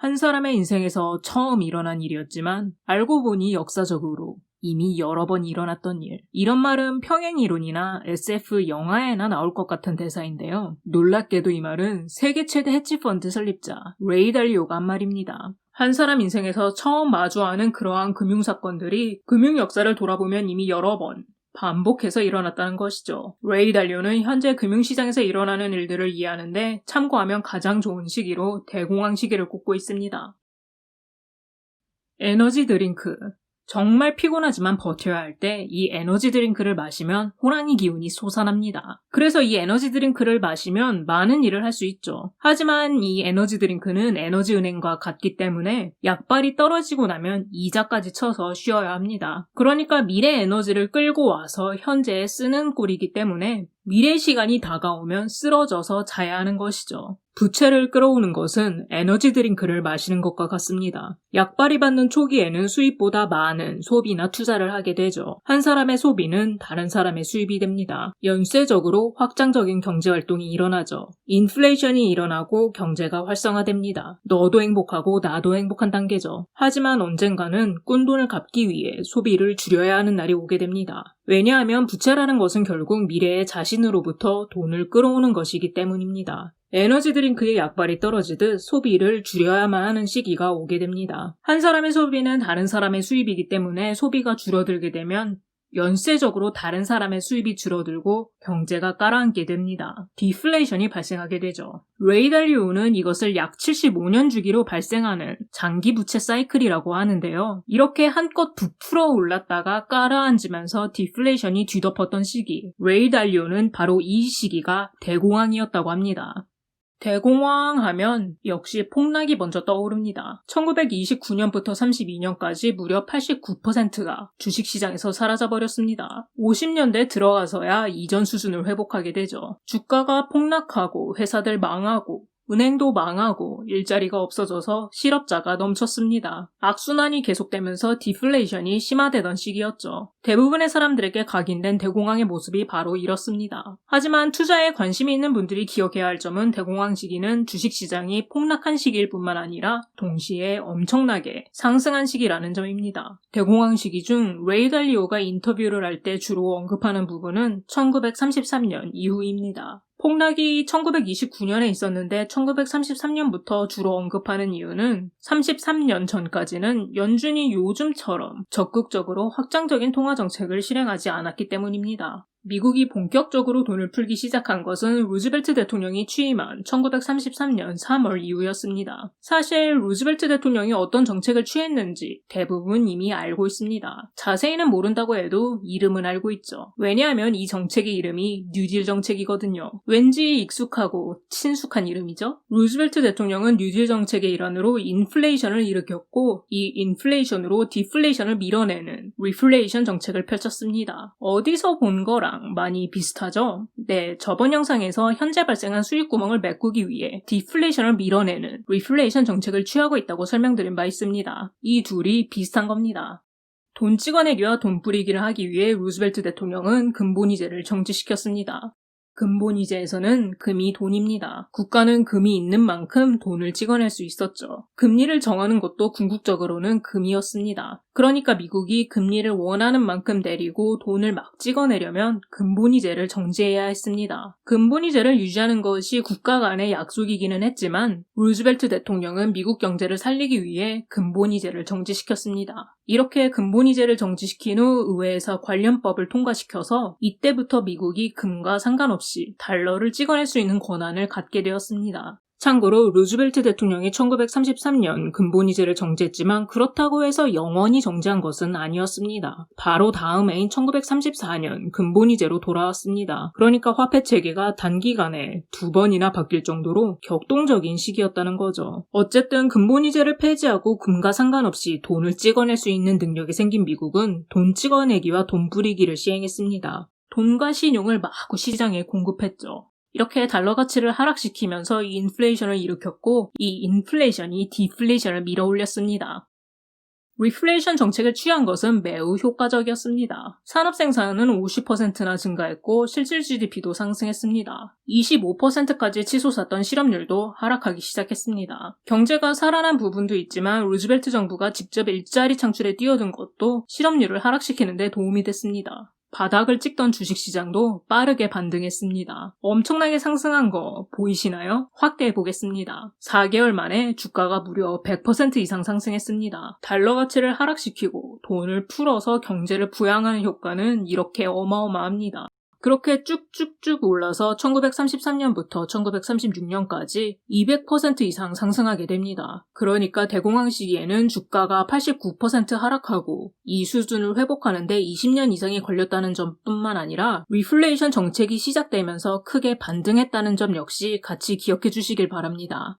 한 사람의 인생에서 처음 일어난 일이었지만 알고 보니 역사적으로 이미 여러 번 일어났던 일. 이런 말은 평행이론이나 SF 영화에나 나올 것 같은 대사인데요. 놀랍게도 이 말은 세계 최대 헤지펀드 설립자 레이 달리오가 한 말입니다. 한 사람 인생에서 처음 마주하는 그러한 금융사건들이 금융 역사를 돌아보면 이미 여러 번 반복해서 일어났다는 것이죠. 레이 달리오는 현재 금융시장에서 일어나는 일들을 이해하는데 참고하면 가장 좋은 시기로 대공황 시기를 꼽고 있습니다. 에너지 드링크. 정말 피곤하지만 버텨야 할 때 이 에너지 드링크를 마시면 호랑이 기운이 솟아납니다. 그래서 이 에너지 드링크를 마시면 많은 일을 할 수 있죠. 하지만 이 에너지 드링크는 에너지 은행과 같기 때문에 약발이 떨어지고 나면 이자까지 쳐서 쉬어야 합니다. 그러니까 미래 에너지를 끌고 와서 현재에 쓰는 꼴이기 때문에 미래 시간이 다가오면 쓰러져서 자야 하는 것이죠. 부채를 끌어오는 것은 에너지 드링크를 마시는 것과 같습니다. 약발이 받는 초기에는 수입보다 많은 소비나 투자를 하게 되죠. 한 사람의 소비는 다른 사람의 수입이 됩니다. 연쇄적으로 확장적인 경제 활동이 일어나죠. 인플레이션이 일어나고 경제가 활성화됩니다. 너도 행복하고 나도 행복한 단계죠. 하지만 언젠가는 꾼돈을 갚기 위해 소비를 줄여야 하는 날이 오게 됩니다. 왜냐하면 부채라는 것은 결국 미래의 자신 으로부터 돈을 끌어오는 것이기 때문입니다. 에너지 드링크의 약발이 떨어지듯 소비를 줄여야만 하는 시기가 오게 됩니다. 한 사람의 소비는 다른 사람의 수입이기 때문에 소비가 줄어들게 되면 연쇄적으로 다른 사람의 수입이 줄어들고 경제가 깔아앉게 됩니다. 디플레이션이 발생하게 되죠. 레이 달리오는 이것을 약 75년 주기로 발생하는 장기 부채 사이클이라고 하는데요. 이렇게 한껏 부풀어 올랐다가 깔아앉으면서 디플레이션이 뒤덮었던 시기. 레이 달리오는 바로 이 시기가 대공황이었다고 합니다. 대공황 하면 역시 폭락이 먼저 떠오릅니다. 1929년부터 32년까지 무려 89%가 주식시장에서 사라져버렸습니다. 50년대 들어가서야 이전 수준을 회복하게 되죠. 주가가 폭락하고 회사들 망하고 은행도 망하고 일자리가 없어져서 실업자가 넘쳤습니다. 악순환이 계속되면서 디플레이션이 심화되던 시기였죠. 대부분의 사람들에게 각인된 대공황의 모습이 바로 이렇습니다. 하지만 투자에 관심이 있는 분들이 기억해야 할 점은 대공황 시기는 주식시장이 폭락한 시기일 뿐만 아니라 동시에 엄청나게 상승한 시기라는 점입니다. 대공황 시기 중 레이 달리오가 인터뷰를 할 때 주로 언급하는 부분은 1933년 이후입니다. 폭락이 1929년에 있었는데 1933년부터 주로 언급하는 이유는 33년 전까지는 연준이 요즘처럼 적극적으로 확장적인 통화 정책을 실행하지 않았기 때문입니다. 미국이 본격적으로 돈을 풀기 시작한 것은 루즈벨트 대통령이 취임한 1933년 3월 이후였습니다. 사실 루즈벨트 대통령이 어떤 정책을 취했는지 대부분 이미 알고 있습니다. 자세히는 모른다고 해도 이름은 알고 있죠. 왜냐하면 이 정책의 이름이 뉴딜 정책이거든요. 왠지 익숙하고 친숙한 이름이죠. 루즈벨트 대통령은 뉴딜 정책의 일환으로 인플레이션을 일으켰고 이 인플레이션으로 디플레이션을 밀어내는 리플레이션 정책을 펼쳤습니다. 어디서 본 거랑 많이 비슷하죠? 네, 저번 영상에서 현재 발생한 수익 구멍을 메꾸기 위해 디플레이션을 밀어내는 리플레이션 정책을 취하고 있다고 설명드린 바 있습니다. 이 둘이 비슷한 겁니다. 돈 찍어내기와 돈 뿌리기를 하기 위해 루즈벨트 대통령은 근본이제를 정지시켰습니다. 근본이제에서는 금이 돈입니다. 국가는 금이 있는 만큼 돈을 찍어낼 수 있었죠. 금리를 정하는 것도 궁극적으로는 금이었습니다. 그러니까 미국이 금리를 원하는 만큼 내리고 돈을 막 찍어내려면 근본이제를 정지해야 했습니다. 근본이제를 유지하는 것이 국가 간의 약속이기는 했지만 루즈벨트 대통령은 미국 경제를 살리기 위해 근본이제를 정지시켰습니다. 이렇게 근본이제를 정지시킨 후 의회에서 관련법을 통과시켜서 이때부터 미국이 금과 상관 없이 달러를 찍어낼 수 있는 권한을 갖게 되었습니다. 참고로 루즈벨트 대통령이 1933년 근본이제를 정지했지만 그렇다고 해서 영원히 정지한 것은 아니었습니다. 바로 다음 해인 1934년 근본이제로 돌아왔습니다. 그러니까 화폐 체계가 단기간에 두 번이나 바뀔 정도로 격동적인 시기였다는 거죠. 어쨌든 근본이제를 폐지하고 금과 상관없이 돈을 찍어낼 수 있는 능력이 생긴 미국은 돈 찍어내기와 돈 뿌리기를 시행했습니다. 돈과 신용을 마구 시장에 공급했죠. 이렇게 달러 가치를 하락시키면서 이 인플레이션을 일으켰고 이 인플레이션이 디플레이션을 밀어올렸습니다. 리플레이션 정책을 취한 것은 매우 효과적이었습니다. 산업 생산은 50%나 증가했고 실질 GDP도 상승했습니다. 25%까지 치솟았던 실업률도 하락하기 시작했습니다. 경제가 살아난 부분도 있지만 루즈벨트 정부가 직접 일자리 창출에 뛰어든 것도 실업률을 하락시키는 데 도움이 됐습니다. 바닥을 찍던 주식시장도 빠르게 반등했습니다. 엄청나게 상승한 거 보이시나요? 확대해 보겠습니다. 4개월 만에 주가가 무려 100% 이상 상승했습니다. 달러 가치를 하락시키고 돈을 풀어서 경제를 부양하는 효과는 이렇게 어마어마합니다. 그렇게 쭉쭉쭉 올라서 1933년부터 1936년까지 200% 이상 상승하게 됩니다. 그러니까 대공황 시기에는 주가가 89% 하락하고 이 수준을 회복하는데 20년 이상이 걸렸다는 점뿐만 아니라 리플레이션 정책이 시작되면서 크게 반등했다는 점 역시 같이 기억해 주시길 바랍니다.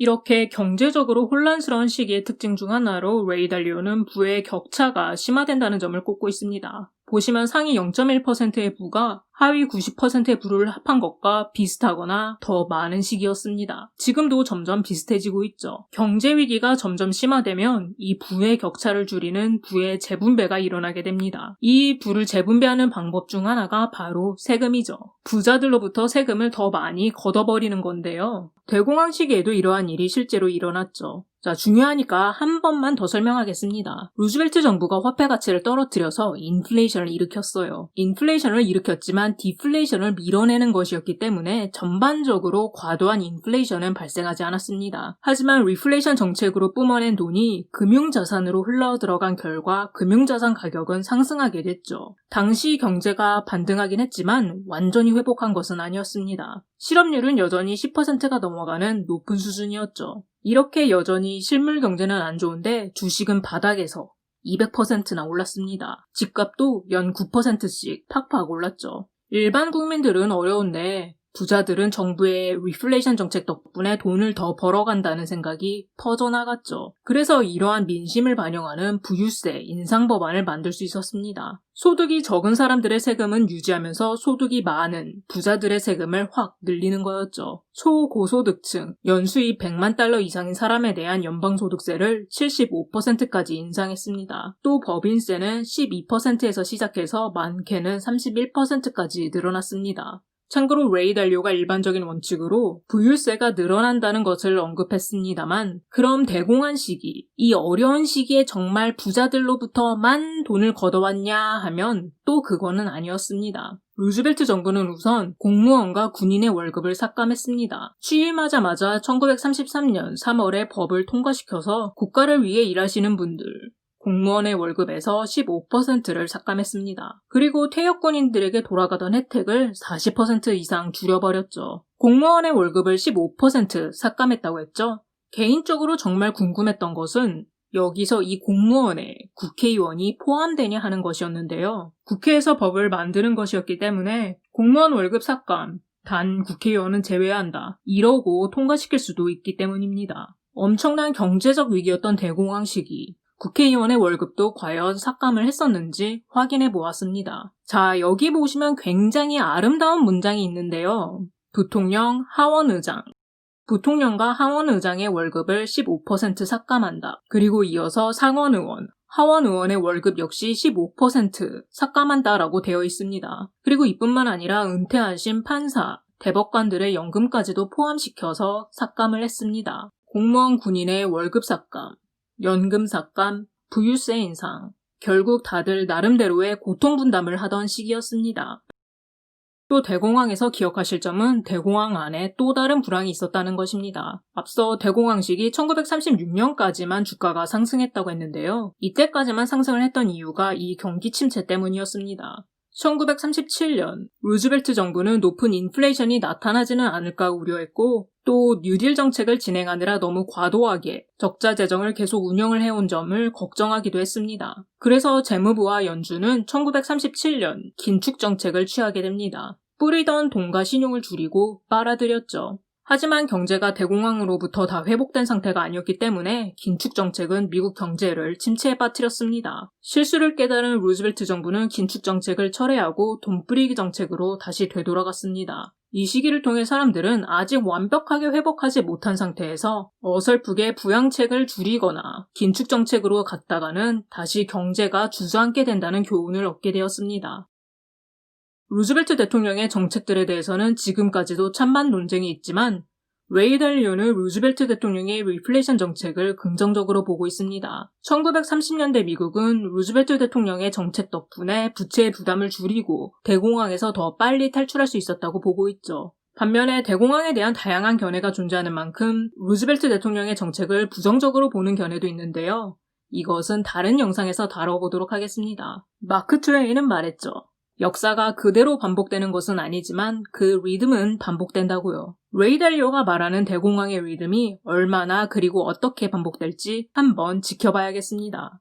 이렇게 경제적으로 혼란스러운 시기의 특징 중 하나로 레이 달리오는 부의 격차가 심화된다는 점을 꼽고 있습니다. 보시면 상위 0.1%의 부가 하위 90%의 부를 합한 것과 비슷하거나 더 많은 시기였습니다. 지금도 점점 비슷해지고 있죠. 경제 위기가 점점 심화되면 이 부의 격차를 줄이는 부의 재분배가 일어나게 됩니다. 이 부를 재분배하는 방법 중 하나가 바로 세금이죠. 부자들로부터 세금을 더 많이 걷어버리는 건데요. 대공황 시기에도 이러한 일이 실제로 일어났죠. 자, 중요하니까 한 번만 더 설명하겠습니다. 루즈벨트 정부가 화폐 가치를 떨어뜨려서 인플레이션을 일으켰어요. 인플레이션을 일으켰지만 디플레이션을 밀어내는 것이었기 때문에 전반적으로 과도한 인플레이션은 발생하지 않았습니다. 하지만 리플레이션 정책으로 뿜어낸 돈이 금융자산으로 흘러 들어간 결과 금융자산 가격은 상승하게 됐죠. 당시 경제가 반등하긴 했지만 완전히 회복한 것은 아니었습니다. 실업률은 여전히 10%가 넘어가는 높은 수준이었죠. 이렇게 여전히 실물 경제는 안 좋은데 주식은 바닥에서 200%나 올랐습니다. 집값도 연 9%씩 팍팍 올랐죠. 일반 국민들은 어려운데 부자들은 정부의 리플레이션 정책 덕분에 돈을 더 벌어간다는 생각이 퍼져나갔죠. 그래서 이러한 민심을 반영하는 부유세 인상 법안을 만들 수 있었습니다. 소득이 적은 사람들의 세금은 유지하면서 소득이 많은 부자들의 세금을 확 늘리는 거였죠. 초고소득층, 연수입 100만 달러 이상인 사람에 대한 연방소득세를 75%까지 인상했습니다. 또 법인세는 12%에서 시작해서 많게는 31%까지 늘어났습니다. 참고로 레이 달료가 일반적인 원칙으로 부율세가 늘어난다는 것을 언급했습니다만 그럼 대공한 시기, 이 어려운 시기에 정말 부자들로부터만 돈을 걷어왔냐 하면 또 그거는 아니었습니다. 루즈벨트 정부는 우선 공무원과 군인의 월급을 삭감했습니다. 취임하자마자 1933년 3월에 법을 통과시켜서 국가를 위해 일하시는 분들, 공무원의 월급에서 15%를 삭감했습니다. 그리고 퇴역군인들에게 돌아가던 혜택을 40% 이상 줄여버렸죠. 공무원의 월급을 15% 삭감했다고 했죠. 개인적으로 정말 궁금했던 것은 여기서 이 공무원에 국회의원이 포함되냐 하는 것이었는데요. 국회에서 법을 만드는 것이었기 때문에 공무원 월급 삭감, 단 국회의원은 제외한다. 이러고 통과시킬 수도 있기 때문입니다. 엄청난 경제적 위기였던 대공황 시기, 국회의원의 월급도 과연 삭감을 했었는지 확인해 보았습니다. 자, 여기 보시면 굉장히 아름다운 문장이 있는데요. 부통령, 하원의장. 부통령과 하원의장의 월급을 15% 삭감한다. 그리고 이어서 상원의원, 하원의원의 월급 역시 15% 삭감한다라고 되어 있습니다. 그리고 이뿐만 아니라 은퇴하신 판사, 대법관들의 연금까지도 포함시켜서 삭감을 했습니다. 공무원 군인의 월급 삭감, 연금 삭감, 부유세 인상. 결국 다들 나름대로의 고통 분담을 하던 시기였습니다. 또 대공황에서 기억하실 점은 대공황 안에 또 다른 불황이 있었다는 것입니다. 앞서 대공황 시기 1936년까지만 주가가 상승했다고 했는데요. 이때까지만 상승을 했던 이유가 이 경기 침체 때문이었습니다. 1937년 루즈벨트 정부는 높은 인플레이션이 나타나지는 않을까 우려했고 또 뉴딜 정책을 진행하느라 너무 과도하게 적자 재정을 계속 운영을 해온 점을 걱정하기도 했습니다. 그래서 재무부와 연준은 1937년 긴축 정책을 취하게 됩니다. 뿌리던 돈과 신용을 줄이고 빨아들였죠. 하지만 경제가 대공황으로부터 다 회복된 상태가 아니었기 때문에 긴축 정책은 미국 경제를 침체에 빠뜨렸습니다. 실수를 깨달은 루즈벨트 정부는 긴축 정책을 철회하고 돈 뿌리기 정책으로 다시 되돌아갔습니다. 이 시기를 통해 사람들은 아직 완벽하게 회복하지 못한 상태에서 어설프게 부양책을 줄이거나 긴축 정책으로 갔다가는 다시 경제가 주저앉게 된다는 교훈을 얻게 되었습니다. 루즈벨트 대통령의 정책들에 대해서는 지금까지도 찬반 논쟁이 있지만 웨이달리오는 루즈벨트 대통령의 리플레이션 정책을 긍정적으로 보고 있습니다. 1930년대 미국은 루즈벨트 대통령의 정책 덕분에 부채의 부담을 줄이고 대공황에서 더 빨리 탈출할 수 있었다고 보고 있죠. 반면에 대공황에 대한 다양한 견해가 존재하는 만큼 루즈벨트 대통령의 정책을 부정적으로 보는 견해도 있는데요. 이것은 다른 영상에서 다뤄보도록 하겠습니다. 마크 트웨이는 말했죠. 역사가 그대로 반복되는 것은 아니지만 그 리듬은 반복된다고요. 레이달리오가 말하는 대공황의 리듬이 얼마나 그리고 어떻게 반복될지 한번 지켜봐야겠습니다.